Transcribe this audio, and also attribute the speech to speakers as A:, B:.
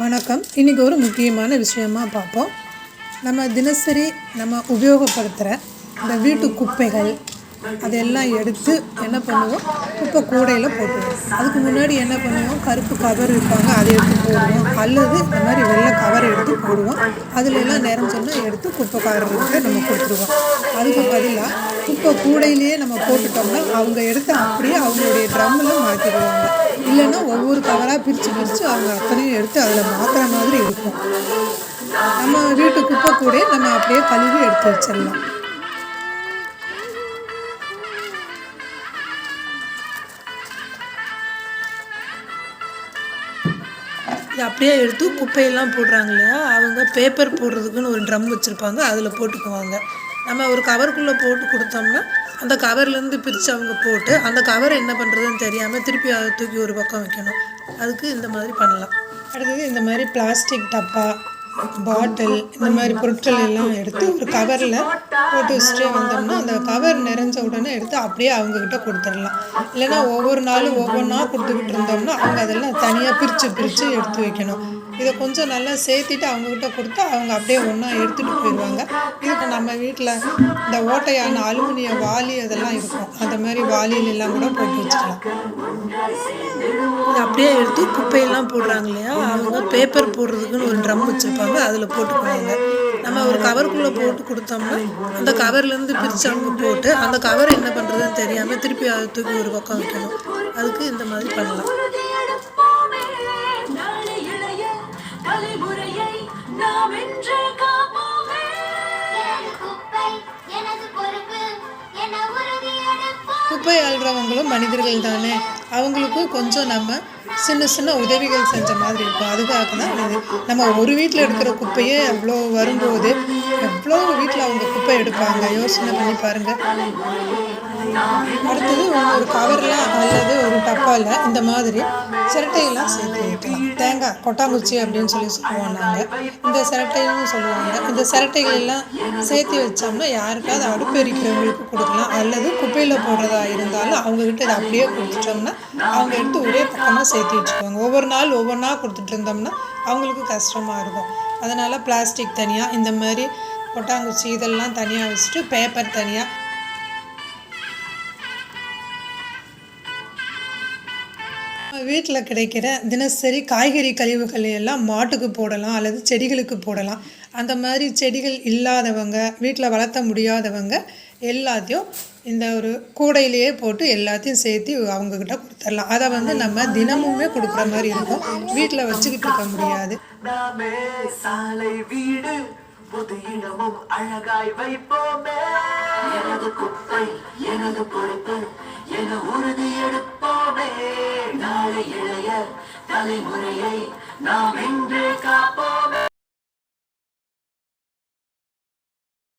A: வணக்கம். இன்றைக்கி ஒரு முக்கியமான விஷயமா பார்ப்போம். நம்ம தினசரி நம்ம உபயோகப்படுத்துகிற இந்த வீட்டு குப்பைகள் அதெல்லாம் எடுத்து என்ன பண்ணுவோம்? குப்பை கூடையில் போட்டுருவோம் அதுக்கு முன்னாடி என்ன பண்ணுவோம்? கருப்பு கவர் இருப்பாங்க அதை எடுத்து போடுவோம். அல்லது இந்த மாதிரி வெள்ளை கவர் எடுத்து போடுவோம். அதில் எல்லாம் சொன்னால் எடுத்து குப்பைக்காரர்கிட்ட நம்ம கொடுத்துருவோம். அதுக்கு பதிலாக குப்பை கூடையிலேயே நம்ம போட்டுட்டோம்னா அவங்க எடுத்து அப்படியே அவங்களுடைய ட்ரம்மில் மாற்றிடுவாங்க இல்லைன்னா ஒவ்வொரு கவராக பிரித்து பிரித்து அவங்க அத்தனையும் எடுத்து அதில் மாற்றுற மாதிரி இருக்கும். நம்ம வீட்டு குப்பை கூட நம்ம அப்படியே கழுவி எடுத்து வச்சிடலாம். இது அப்படியே எடுத்து குப்பையெல்லாம் போடுறாங்க இல்லையா? அவங்க பேப்பர் போடுறதுக்குன்னு ஒரு ட்ரம் வச்சுருப்பாங்க. அதில் போட்டுக்குவாங்க. நம்ம ஒரு கவருக்குள்ளே போட்டு கொடுத்தோம்னா அந்த கவர்லேருந்து பிரித்து அவங்க போட்டு அந்த கவர் என்ன பண்ணுறதுன்னு தெரியாமல் திருப்பி அதை தூக்கி ஒரு பக்கம் வைக்கணும். அதுக்கு இந்த மாதிரி பண்ணலாம். அடுத்தது இந்த மாதிரி பிளாஸ்டிக் டப்பா பாட்டில் இந்த மாதிரி பொருட்கள் எல்லாம் எடுத்து ஒரு கவரில் போட்டு வச்சுட்டே வந்தோம்னா அந்த கவர் நிறைஞ்ச உடனே எடுத்து அப்படியே அவங்கக்கிட்ட கொடுத்துடலாம். இல்லைன்னா ஒவ்வொரு நாளும் ஒவ்வொன்றா கொடுத்துக்கிட்டு இருந்தோம்னா அவங்க அதெல்லாம் தனியாக பிரித்து பிரித்து எடுத்து வைக்கணும். இதை கொஞ்சம் நல்லா சேர்த்திட்டு அவங்கக்கிட்ட கொடுத்து அவங்க அப்படியே ஒன்றா எடுத்துகிட்டு போயிடுவாங்க. இதுக்கு நம்ம வீட்டில் இந்த ஓட்டையான அலுமினிய வாலி அதெல்லாம் இருக்கும். அந்த மாதிரி வாலியிலெல்லாம் கூட போட்டு வச்சுக்கலாம். இது அப்படியே எடுத்து குப்பையெல்லாம் போடுறாங்க இல்லையா? அவங்க பேப்பர் போடுறதுக்குன்னு ஒரு ட்ரம் வச்சுருப்பாங்க. அதில் போட்டுக்குவாங்க. நம்ம ஒரு கவருக்குள்ளே போட்டு கொடுத்தோம்னா அந்த கவர்லேருந்து பிரித்து அவங்க போட்டு அந்த கவர் என்ன பண்ணுறதுன்னு தெரியாமல் திருப்பி அதை தூக்கி ஒரு பக்கம் வைக்கணும். அதுக்கு இந்த மாதிரி பண்ணலாம்.
B: நாம் என்றே காப்போமே.
C: எனது குப்பை எனது பொறுப்பு என உறுதியெடுப்போம்
A: குப்பை அள்ளுறவங்களும் மனிதர்கள் தானே அவங்களுக்கும் கொஞ்சம் நம்ம சின்ன சின்ன உதவிகள் செஞ்ச மாதிரி இருக்கும். அதுக்காக தான் நம்ம ஒரு வீட்டில் எடுக்கிற குப்பையே அவ்வளோ வரும்போது எவ்வளோ வீட்டில் அவங்க குப்பை எடுப்பாங்க? யோசனை பண்ணி பாருங்கள் அடுத்தது ஒரு கவரில் அல்லது ஒரு டப்பாவில் இந்த மாதிரி சிரட்டையெல்லாம் சேர்த்து வைக்கலாம். தேங்காய் கொட்டாங்குச்சி அப்படின்னு சொல்லி சொல்லுவோம் நாங்கள் இந்த சிரட்டைன்னு சொல்லுவாங்க. இந்த சிரட்டைகள் எல்லாம் சேர்த்து வச்சோம்னா யாருக்காவது அடுப்பு எரிக்கிறவங்களுக்கு கொடுக்கலாம். அல்லது குப்பையில் போடுறதா இருந்தாலும் அவங்கக்கிட்ட இதை அப்படியே கொடுத்துட்டோம்னா அவங்க எடுத்து ஒரே பக்கமாக சேர்த்து வச்சுக்குவாங்க. ஒவ்வொரு நாள் ஒவ்வொன்றா கொடுத்துட்டு இருந்தோம்னா அவங்களுக்கு கஷ்டமாக இருக்கும். அதனால் பிளாஸ்டிக் தனியாக இந்த மாதிரி கொட்டாங்குச்சி இதெல்லாம் தனியாக வச்சுட்டு பேப்பர் தனியாக வீட்டில் கிடைக்கிற தினசரி காய்கறி கழிவுகளை எல்லாம் மாட்டுக்கு போடலாம் அல்லது செடிகளுக்கு போடலாம். அந்த மாதிரி செடிகள் இல்லாதவங்க வீட்டில் வளர்த்த முடியாதவங்க எல்லாத்தையும் இந்த ஒரு கூடையிலேயே போட்டு எல்லாத்தையும் சேர்த்து அவங்கக்கிட்ட கொடுத்துடலாம். அதை வந்து நம்ம தினமுமே கொடுக்குற மாதிரி இருக்கும். வீட்டில் வச்சுக்கிட்டு இருக்க முடியாது.
D: சாலை வீடு அழகாய் வைப்போமே. எனது குப்பை எனது பொறுப்பு என உறுதி எடுப்போமே. நாளை இளைய தலைமுறையை நாம் எங்கே